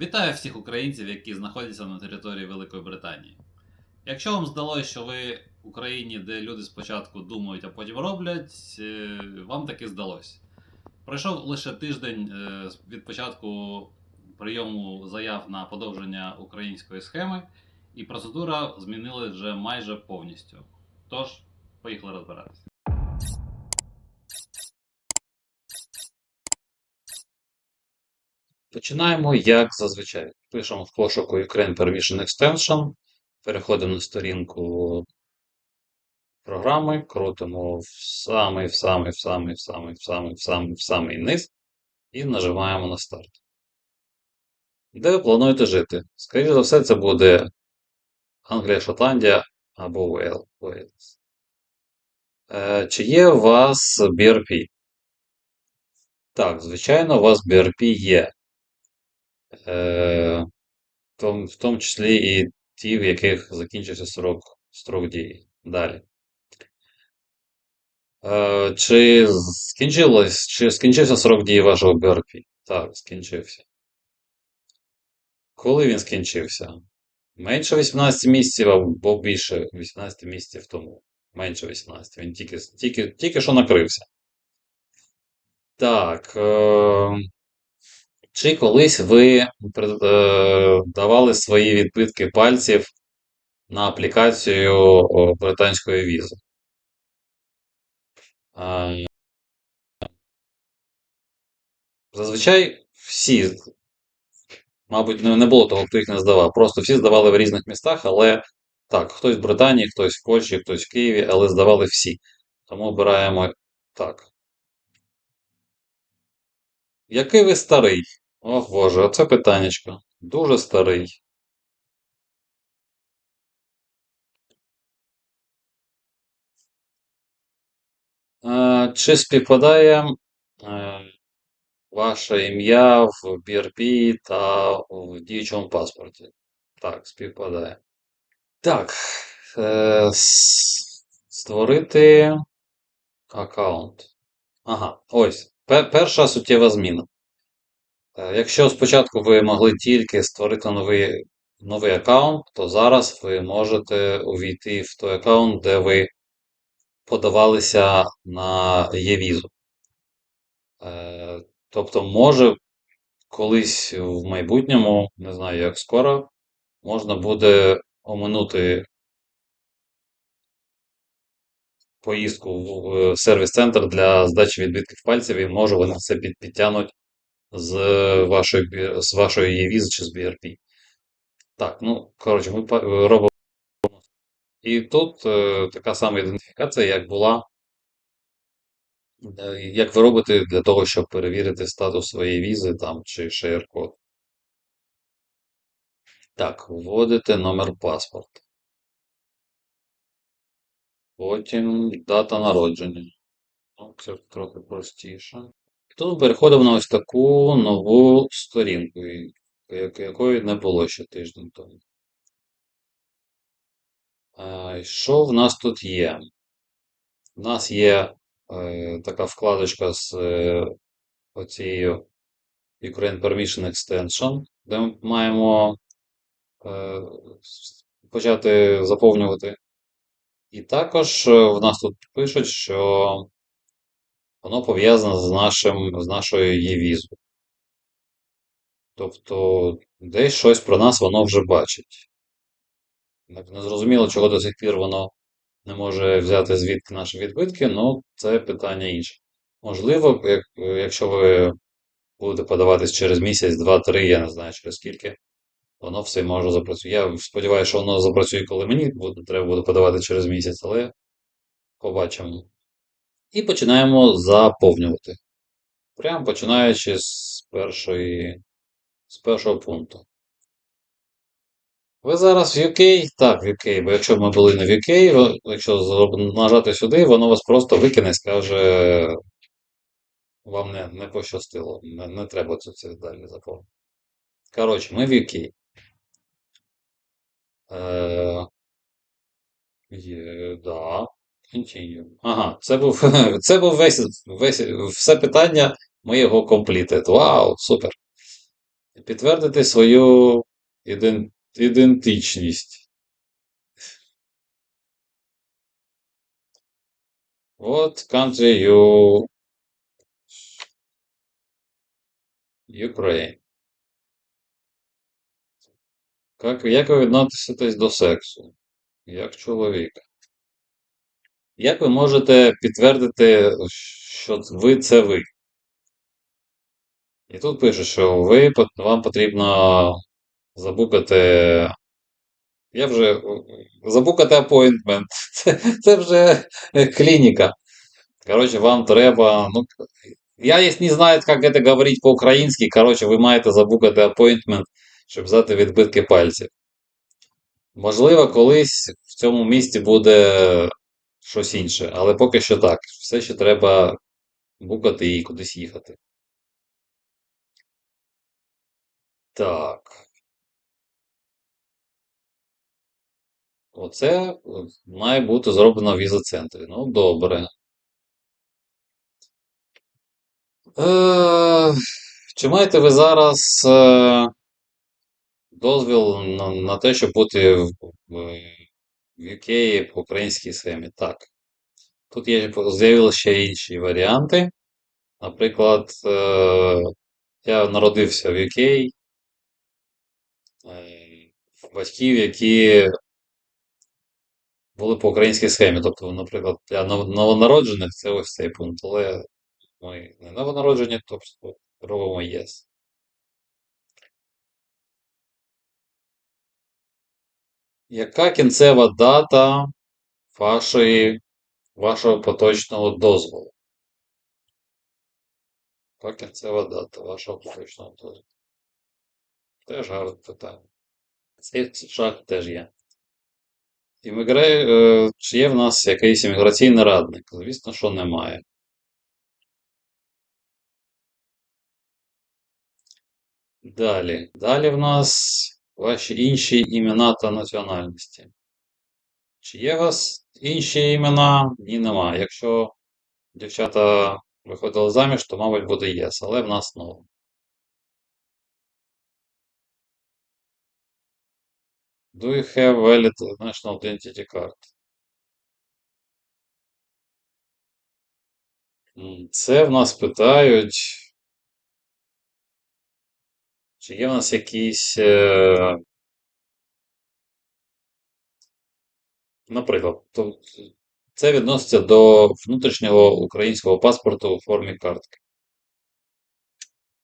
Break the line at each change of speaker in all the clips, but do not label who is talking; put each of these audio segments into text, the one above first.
Вітаю всіх українців, які знаходяться на території Великої Британії. Якщо вам здалося, що ви в Україні, де люди спочатку думають, а потім роблять, е, вам таки здалося. Пройшов лише тиждень е, від початку прийому заяв на подовження української схеми, і процедура змінилась вже майже повністю. Тож, поїхали розбиратися. Починаємо як зазвичай. Пишемо в пошуку Ukraine Permission Extension, переходимо на сторінку програми, крутимо в самий, в самий, в самий, в самий, в самий, в самий, в самий низ і нажимаємо на старт. Де ви плануєте жити? Скоріше за все, це буде Англія, Шотландія або Уейл- Уейлс. Е, Чи є у вас BRP? Так, звичайно, у вас BRP є. Е, в том- в тому числі і ті, в яких закінчився срок, строк дії. Далі. Е, чи скінчилось, чи скінчився срок дії вашого BRP? Так, скінчився. Коли він скінчився? Менше 18 місяців або більше 18 місяців тому. Менше 18. Він тільки, тільки, тільки що накрився. Так. Е, чи колись ви е, давали свої відбитки пальців на аплікацію британської візи? Зазвичай всі, мабуть, не було того, хто їх не здавав. Просто всі здавали в різних містах, але так, хтось в Британії, хтось в Польщі, хтось в Києві, але здавали всі. Тому обираємо так. Який ви старий? Ох Боже, оце питаннячко. Дуже старий. Чи співпадає е, ваше ім'я в BRP та в діючому паспорті? Так, співпадає. Так. е, Створити аккаунт. Ага, ось. Перша суттєва зміна. Е, Якщо спочатку ви могли тільки створити новий, новий аккаунт, то зараз ви можете увійти в той аккаунт, де ви подавалися на Є-візу. Е, Тобто, може, колись в майбутньому, не знаю як скоро, можна буде оминути поїздку в е, сервіс-центр для здачі відбитків пальців, і може вони це підтягнуть з вашої, з вашої Є-візи чи з BRP. Так, ну, коротше, ми робимо. І тут е, така сама ідентифікація, як була, е, як ви робите для того, щоб перевірити статус своєї візи там чи share-код. Так, вводите номер паспорта. Потім дата народження. Ну, це трохи простіше. Тут переходимо на ось таку нову сторінку, якої не було ще тиждень тому. Що в нас тут є? У нас є е, така вкладочка з е, оцією Ukraine Permission Extension, де ми маємо е, почати заповнювати. І також е, в нас тут пишуть, що воно пов'язане з нашим, з нашою є-візою. Тобто десь щось про нас воно вже бачить. Не не зрозуміло, чого до сих пір воно не може взяти звідки наші відбитки, ну це питання інше. Можливо, як, якщо ви будете подаватись через місяць, два, три, я не знаю через скільки, воно все може запрацює. Я сподіваюся, що воно запрацює, коли мені буде, треба буде подавати через місяць, але побачимо. І починаємо заповнювати. Прямо починаючи з першої, з першого пункту. Ви зараз в UK? Так, в UK, бо якщо ми були не в UK, якщо нажати сюди, воно вас просто викине і скаже, вам не, не пощастило, не, не треба це, це далі заповнити. Коротше, ми в UK. Е, є, да. Continue. Ага, це був, це був весь, весь, все питання, його completed. Вау, супер. Підтвердити свою іден- ідентичність. What country you Ukraine. Як, як ви відноситесь до сексу? Як чоловіка? Як ви можете підтвердити, що ви це ви? І тут пише, що ви, вам потрібно забукати. Я вже забукати appointment. Це, це вже клініка. Коротше, вам треба. Ну, я їх не знаю, як це говорити по-українськи. Коротше, ви маєте забукати appointment, щоб взяти відбитки пальців. Можливо, колись в цьому місті буде щось інше, але поки що так. Все ще треба букати і кудись їхати. Так. Оце має бути зроблено в віза-центрі. Ну, добре. Е, чи маєте ви зараз е, дозвіл на те, щоб бути в, UK по українській схемі? Так. Тут є з'явилися ще інші варіанти. Наприклад, е, я народився в UK, е, батьків, які були по українській схемі. Тобто, наприклад, для нов- новонароджених це ось цей пункт, але ми не новонароджені, тобто робимо єс. Яка кінцева дата вашої, вашого поточного дозволу? Яка кінцева дата вашого поточного дозволу? Теж гарне питання. Цей шаг теж є. Іммігре... е, Чи є в нас якийсь імміграційний радник? Звісно, що немає. Далі. Далі в нас ваші інші імена та національності. Чи є у вас інші імена? Ні, нема. Якщо дівчата виходили заміж, то, мабуть, буде єс, але в нас no. Do you have valid national identity card? Це в нас питають. Чи є в нас якісь. е, Наприклад, це відноситься до внутрішнього українського паспорту у формі картки.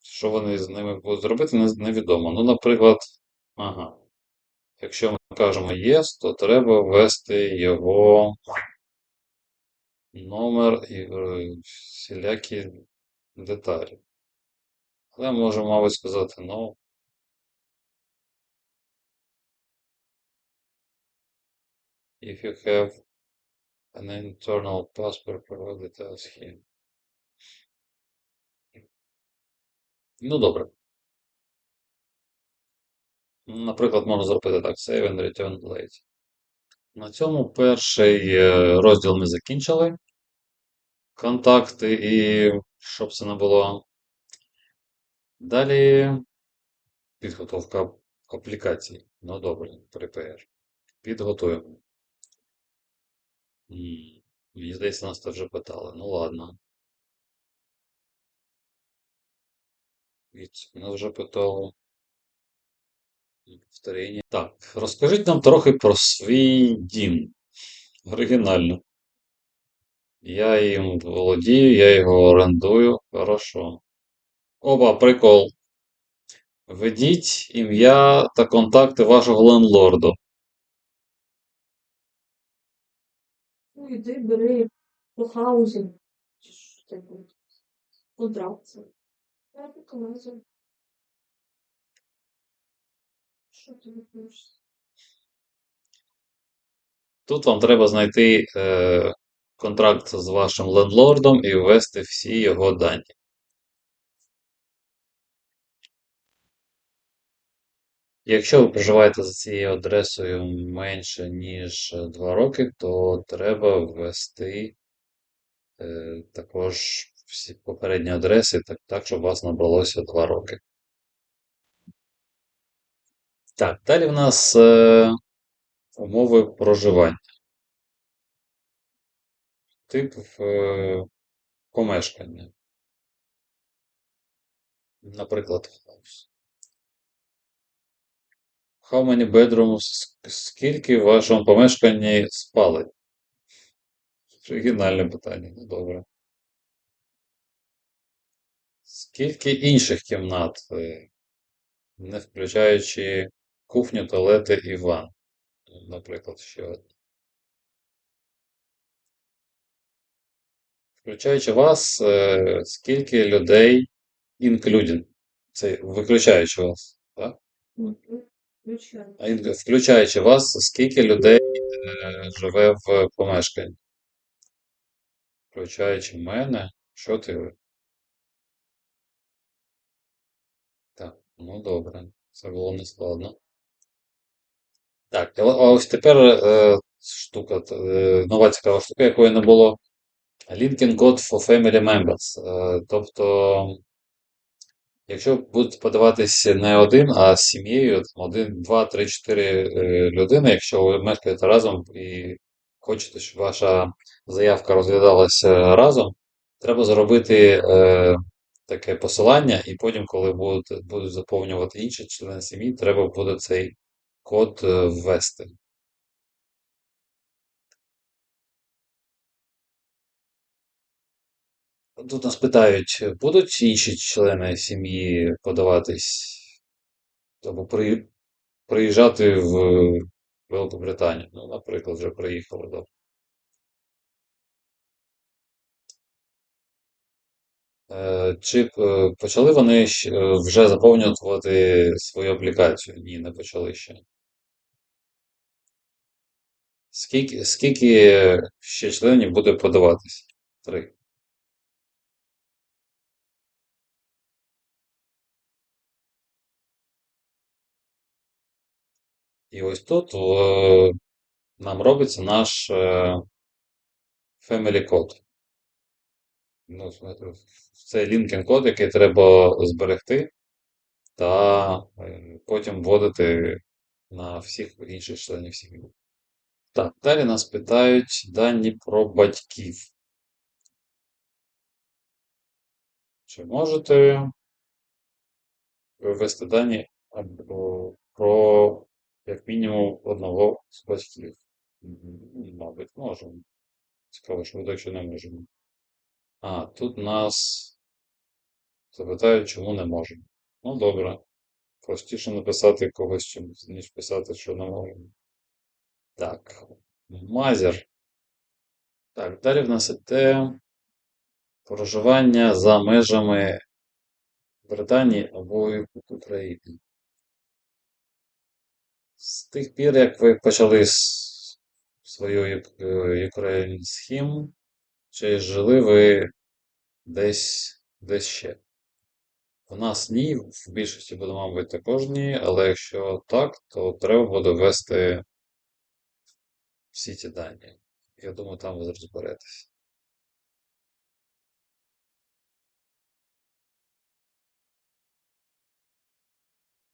Що вони з ними будуть зробити, невідомо. Ну, наприклад, ага. Якщо ми кажемо yes, то треба ввести його номер і е, всілякі деталі. Але можемо, мабуть, сказати no. If you have an internal passport, provide details here. Ну, добре. Наприклад, можна зробити так: Save and Return Late. На цьому перший е, розділ ми закінчили. Контакти і щоб це не було. Далі підготовка аплікацій. Ну добре, prepare. Підготуємо. Мені здається, нас це вже питали. Ну ладно. Від нас вже питали. Повторення. Так, розкажіть нам трохи про свій дім. Оригінально. Я їм володію, я його орендую. Хорошо. Оба, прикол. Введіть ім'я та контакти вашого лендлорду.
Ну, іди бери по хаузі. Чи що таке? Контракт це. Я показую. Що ти відпишеш?
Тут вам треба знайти е, контракт з вашим лендлордом і ввести всі його дані. Якщо ви проживаєте за цією адресою менше, ніж 2 роки, то треба ввести е, також всі попередні адреси, так, так, щоб у вас набралося 2 роки. Так, далі в нас е, умови проживання. Тип е, помешкання. Наприклад, house. How many bedrooms? Скільки в вашому помешканні спалень? Оригінальне питання, ну добре. Скільки інших кімнат, е, не включаючи кухню, туалети і ванну? Наприклад, ще одне. Включаючи вас, е, скільки людей including? Це виключаючи вас, так? Включаючи вас, скільки людей е, живе в помешканні? Включаючи мене, що ти? Так, ну добре, це було нескладно. Так, а а ось тепер е, штука, е, нова цікава штука, якої не було. Linking code for family members. Е, тобто, якщо будуть подаватись не один, а з сім'єю, один, два, три, чотири е, людини, якщо ви мешкаєте разом і хочете, щоб ваша заявка розглядалася разом, треба зробити е, таке посилання, і потім, коли будуть, будуть заповнювати інші члени сім'ї, треба буде цей код е, ввести. Тут нас питають, будуть інші члени сім'ї подаватись або при, приїжджати в Великобританію? Ну, наприклад, вже приїхали, добре. Е, Чи е, почали вони е, вже заповнювати свою аплікацію? Ні, не почали ще. Скільки, скільки ще членів буде подаватись? Три. І ось тут е, нам робиться наш е, family code. Ну, це лінкін код, який треба зберегти та е, потім вводити на всіх інших членів сім'ї. Так, далі нас питають дані про батьків. Чи можете ви ввести дані про, як мінімум, одного з батьків? Мабуть, можемо. Цікаво, що буде, якщо не можемо. А, тут нас запитають, чому не можемо. Ну, добре. Простіше написати когось, ніж писати, що не можемо. Так, Мазер. Так, далі в нас іде проживання за межами Британії або України. З тих пір, як ви почали свою е, Ukraine Scheme, чи жили ви десь, десь ще? У нас ні, в більшості буде, мабуть, також ні, але якщо так, то треба буде ввести всі ці дані. Я думаю, там ви розберетесь.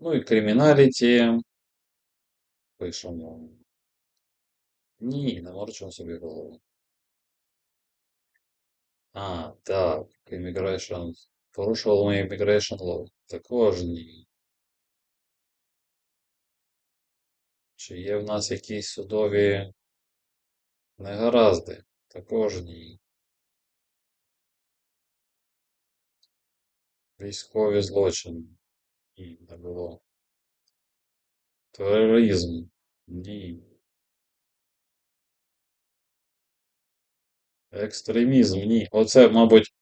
Ну і криміналіті. Пишемо. Ні, не морочимо собі голову. А, так, immigration. Порушували ми immigration law. Також ні. Чи є в нас якісь судові негаразди? Також ні. Військові злочини? Ні, не було. Тероризм? Ні. Екстремізм? Ні. Оце, мабуть,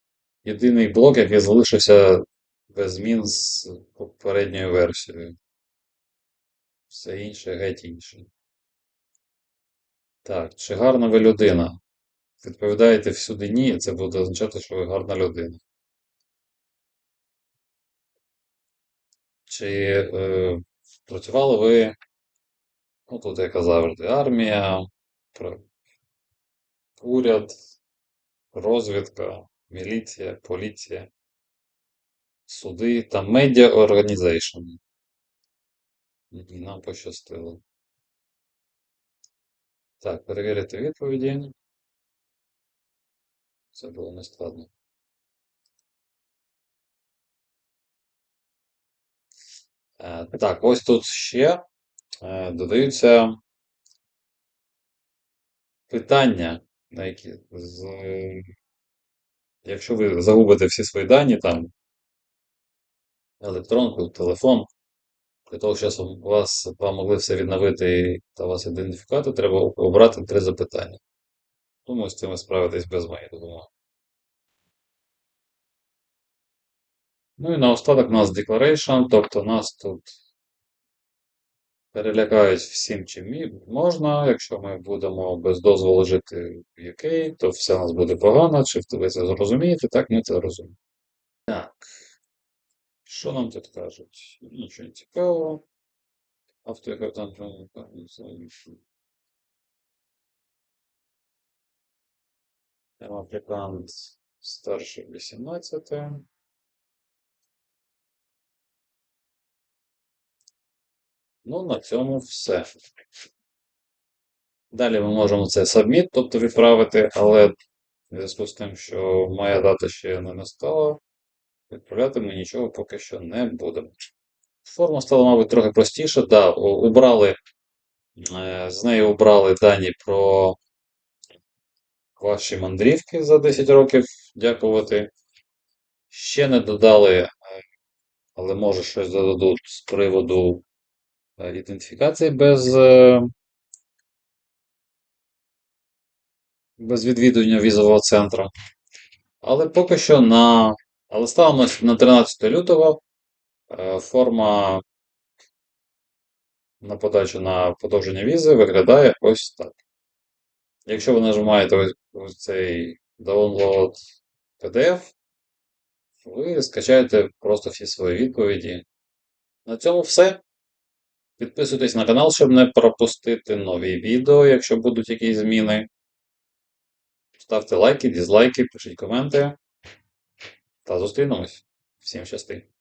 єдиний блок, який залишився без змін з попередньою версією. Все інше геть інше. Так, чи гарна ви людина? Відповідаєте всюди ні, це буде означати, що ви гарна людина. Чи е, працювали ви, ну тут як завжди, армія, уряд, розвідка, міліція, поліція, суди та медіа організейшн. Ні, Нам пощастило. Так, перевірити відповіді. Це було нескладно. Е, Так, ось тут ще додаються питання, на які з, якщо ви загубите всі свої дані, там електронку, телефон, для того, щоб вас могли все відновити та вас ідентифікувати, треба обрати три запитання. Думаю, з цим ви справитесь без моєї допомоги. Ну і наостанок у нас declaration, тобто у нас тут перелякають всім, чим можна. Якщо ми будемо без дозволу жити в UK, то все у нас буде погано. Чи ви це зрозумієте? Так, ми це розуміємо. Так. Що нам тут кажуть? Нічого не цікавого. Авто, яка там Аплікант старше 18. Ну, на цьому все. Далі ми можемо це submit, тобто відправити, але в зв'язку з тим, що моя дата ще не настала, відправляти ми нічого поки що не будемо. Форма стала, мабуть, трохи простіше. Да, убрали, е, з нею убрали дані про ваші мандрівки за 10 років, дякувати. Ще не додали, е, але може щось додадуть з приводу ідентифікації без, е, без відвідування візового центру. Але поки що на. Але станом на- на 13 лютого е, форма на подачу на подовження візи виглядає ось так. Якщо ви нажимаєте ось, ось цей download PDF, ви скачаєте просто всі свої відповіді. На цьому все. Підписуйтесь на канал, щоб не пропустити нові відео, якщо будуть якісь зміни. Ставте лайки, дізлайки, пишіть коменти. Та зустрінемось. Всім щасти!